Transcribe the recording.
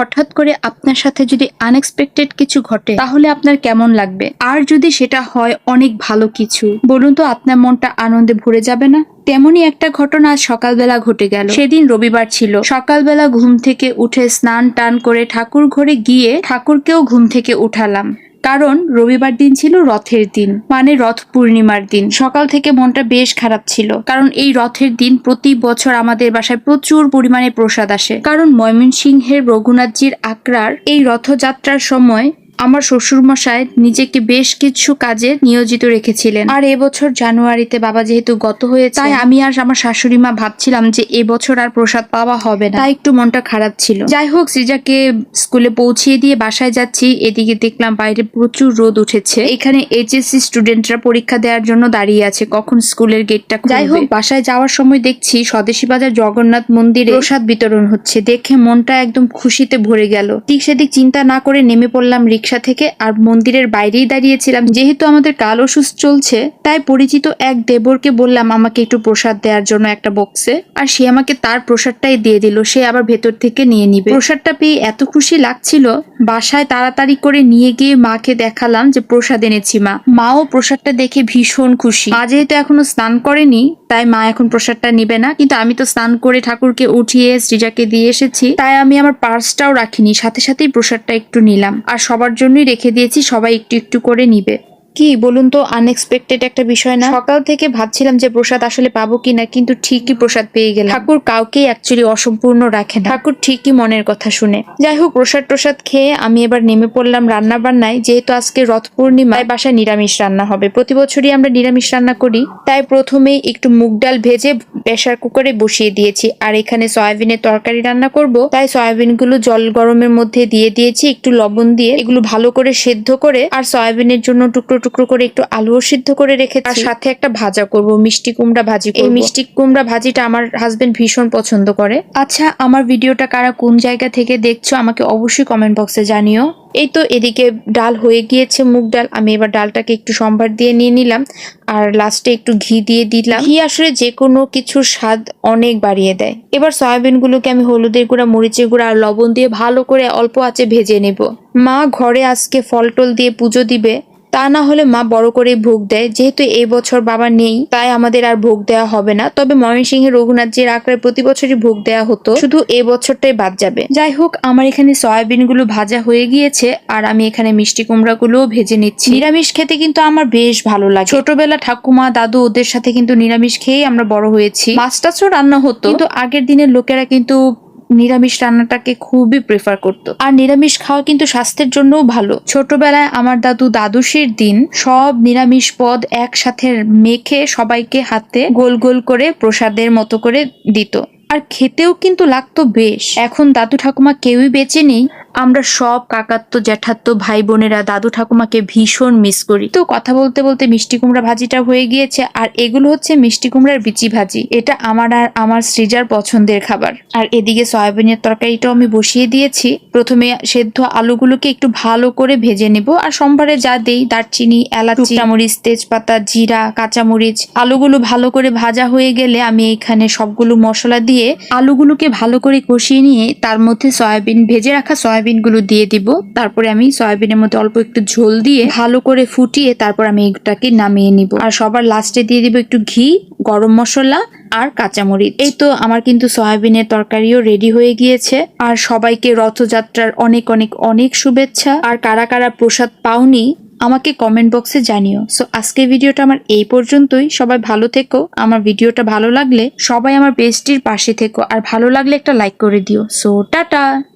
হঠাৎ করে আপনার সাথে যদি আনএক্সপেক্টেড কিছু ঘটে, তাহলে আপনার কেমন লাগবে? আর যদি সেটা হয় অনেক ভালো কিছু। বলুন তো, আপনার মনটা আনন্দে ভরে যাবে না? তেমনই একটা ঘটনা সকালবেলা ঘটে গেল। সেদিন রবিবার ছিল। সকালবেলা ঘুম থেকে উঠে স্নান টান করে ঠাকুর ঘরে গিয়ে ঠাকুরকেও ঘুম থেকে উঠালাম। কারণ রবিবার দিন ছিল রথের দিন মানে রথ পূর্ণিমার দিন। সকাল থেকে মনটা বেশ খারাপ ছিল, কারণ এই রথের দিন প্রতি বছর আমাদের বাসায় প্রচুর পরিমাণে প্রসাদ আসে। কারণ ময়মনসিংহের রঘুনাথজির আকরার এই রথযাত্রার সময় আমার শ্বশুর মশাই নিজেকে বেশ কিছু কাজে নিয়োজিত রেখেছিলেন। আর এবছর জানুয়ারিতে বাবা যেহেতু গত হয়েছে, তাই আমি আর আমার শাশুড়ি মা ভাবছিলাম যে এবছর আর প্রসাদ পাওয়া হবে না। তাই একটু মনটা খারাপ ছিল। যাই হোক, সৃজাকে স্কুলে পৌঁছিয়ে দিয়ে বাসায় যাচ্ছি। এদিকে দেখলাম বাইরে প্রচুর রোদ উঠেছে। এখানে এইচএসসি স্টুডেন্টরা পরীক্ষা দেওয়ার জন্য দাঁড়িয়ে আছে। কখন স্কুলের গেটটা যাই হোক, বাসায় যাওয়ার সময় দেখছি স্বদেশী বাজার জগন্নাথ মন্দিরে প্রসাদ বিতরণ হচ্ছে। দেখে মনটা একদম খুশিতে ভরে গেল। ঠিক সেদিক চিন্তা না করে নেমে পড়লাম রিক্সা থেকে আর মন্দিরের বাইরেই দাঁড়িয়েছিলাম। যেহেতু আমাদের কাল ওষুধ চলছে, তাই পরিচিত এক দেবরকে বললাম, আমাকে একটু প্রসাদ দেওয়ার জন্য একটা বক্সে। আর সে আমাকে তার প্রসাদটাই দিয়ে দিল, সে আবার ভেতর থেকে নিয়ে নিবে। প্রসাদটা পেয়ে এত খুশি লাগছিল, বাসায় তাড়াতাড়ি করে নিয়ে গিয়ে মাকে দেখালাম যে প্রসাদ এনেছি মা। মাও প্রসাদটা দেখে ভীষণ খুশি। মা যেহেতু এখনও স্নান করেনি তাই মা এখন প্রসাদটা নিবে না। কিন্তু আমি তো স্নান করে ঠাকুরকে উঠিয়ে শ্রীজাকে দিয়ে এসেছি। তাই আমি আমার পার্সটাও রাখিনি, সাথে সাথেই প্রসাদটা একটু নিলাম। আর সবার জন্যই রেখে দিয়েছি, সবাই একটু একটু করে নিবে। কি বলুন তো আনএক্সপেক্টেড একটা বিষয় না? সকাল থেকে ভাবছিলাম যে প্রসাদ আসলে পাবো কিনা কিন্তু ঠিকই প্রসাদ পেয়ে গেলাম। ঠাকুর কাউকেই অ্যাকচুয়ালি অসম্পূর্ণ রাখে না। ঠাকুর ঠিকই মনের কথা শুনে। যাই হোক প্রসাদ প্রসাদ খেয়ে আমি এবার নেমে পড়লাম রান্না বান্নায় যেহেতু আজকে রথ পূর্ণিমায় বাসায় নিরামিষ রান্না হবে। প্রতি বছরই আমরা নিরামিষ রান্না করি তাই প্রথমেই একটু মুগ ডাল ভেজে প্রেসার কুকারে বসিয়ে দিয়েছি। আর এখানে সয়াবিনের তরকারি রান্না করব তাই সয়াবিনগুলো জল গরমের মধ্যে দিয়ে দিয়েছি একটু লবণ দিয়ে এগুলো ভালো করে সেদ্ধ করে আর সয়াবিনের জন্য টুকরো টুকরো করে একটু আলুও সিদ্ধ করে রেখে আর সাথে একটা ভাজা করব মিষ্টি কুমড়া ভাজি এই মিষ্টি কুমড়া ভাজিটা আমার হাজবেন্ড ভীষণ পছন্দ করে। আচ্ছা আমার ভিডিওটা কারা কোন জায়গা থেকে দেখছ আমাকে অবশ্যই কমেন্ট বক্সে জানিও। এই তো এদিকে ডাল হয়ে গিয়েছে মুগ ডাল। আমি এবার ডালটাকে একটু সম্ভার দিয়ে নিয়ে নিলাম। আর লাস্টে একটু ঘি দিয়ে দিলাম। ঘি আসলে যে কোনো কিছুর স্বাদ অনেক বাড়িয়ে দেয়। এবার সয়াবিন গুলোকে আমি হলুদের গুঁড়া মরিচের গুঁড়া আর লবণ দিয়ে ভালো করে অল্প আঁচে ভেজে নেব। মা ঘরে আজকে ফল টল দিয়ে পুজো দিবে। তা না হলে মা বড় করে ভোগ দেয়। যেহেতু এই বছর বাবা নেই, তাই আমাদের আর ভোগ দেওয়া হবে না। তবে ময়মনসিংহের রঘুনাথজির আকারে প্রতি বছরই ভোগ দেওয়া হতো। শুধু এই বছরটাই বাদ যাবে। যাই হোক, আমার এখানে সয়াবিনগুলো ভাজা হয়ে গিয়েছে আর আমি এখানে মিষ্টি কুমড়া গুলোও ভেজে নিচ্ছি। নিরামিষ খেতে কিন্তু আমার বেশ ভালো লাগে। ছোটবেলা ঠাকুমা, দাদু ওদের সাথে কিন্তু নিরামিষ খেয়েই আমরা বড় হয়েছি। মাছ টাছও রান্না হতো। কিন্তু আগের দিনের লোকেরা কিন্তু নিরামিষ রান্নাটাকে খুবই প্রেফার করতো। আর নিরামিষ খাওয়া কিন্তু স্বাস্থ্যের জন্যও ভালো। ছোটবেলায় আমার দাদু দ্বাদশীর দিন সব নিরামিষ পদ একসাথে মেখে সবাইকে হাতে গোল গোল করে প্রসাদের মতো করে দিত। আর খেতেও কিন্তু লাগতো বেশ। এখন দাদু ঠাকুমা কেউই বেঁচে নেই। আমরা সব কাকাত্ত জ্যাঠাত্ত ভাই বোনেরা দাদু ঠাকুমাকে ভীষণ মিস করি। তো কথা বলতে বলতে মিষ্টি কুমড়া ভাজিটা হয়ে গিয়েছে আর এগুলো হচ্ছে মিষ্টি কুমড়ার বিচি ভাজি। এটা আমার আর আমার সৃজার পছন্দের খাবার। আর এদিকে সয়াবিনের তরকারিটাও আমি বসিয়ে দিয়েছি। প্রথমে সেদ্ধ আলুগুলোকে একটু ভালো করে ভেজে নেব আর সোমবারে যা দেই দারচিনি এলাচি মরিচ তেজপাতা জিরা কাঁচামরিচ আলুগুলো ভালো করে ভাজা হয়ে গেলে আমি এখানে সবগুলো মশলা দিয়ে আলুগুলোকে ভালো করে কষিয়ে নিয়ে তার মধ্যে সয়াবিন ভেজে রাখা সয়াবিন গুলো দিয়ে দিব। তারপরে আমি সয়াবিনের মধ্যে অল্প একটু ঝোল দিয়ে ভালো করে ফুটিয়ে তারপর আমি এটাকে নামিয়ে নিব। আর সবার লাস্টে দিয়ে দিব একটু ঘি, গরম মশলা আর কাঁচামরিচ। এই তো আমার কিন্তু সয়াবিনের তরকারিও রেডি হয়ে গিয়েছে। আর সবাইকে রথযাত্রার অনেক অনেক অনেক শুভেচ্ছা। আর কারা কারা প্রসাদ পাওনি, আমাকে কমেন্ট বক্সে জানিও। সো আজকের ভিডিওটা আমার এই পর্যন্তই। সবাই ভালো থেকো। আমার ভিডিওটা ভালো লাগলে সবাই আমার পেজটির পাশে থেকো। আর ভালো লাগলে একটা লাইক করে দিও। So tata!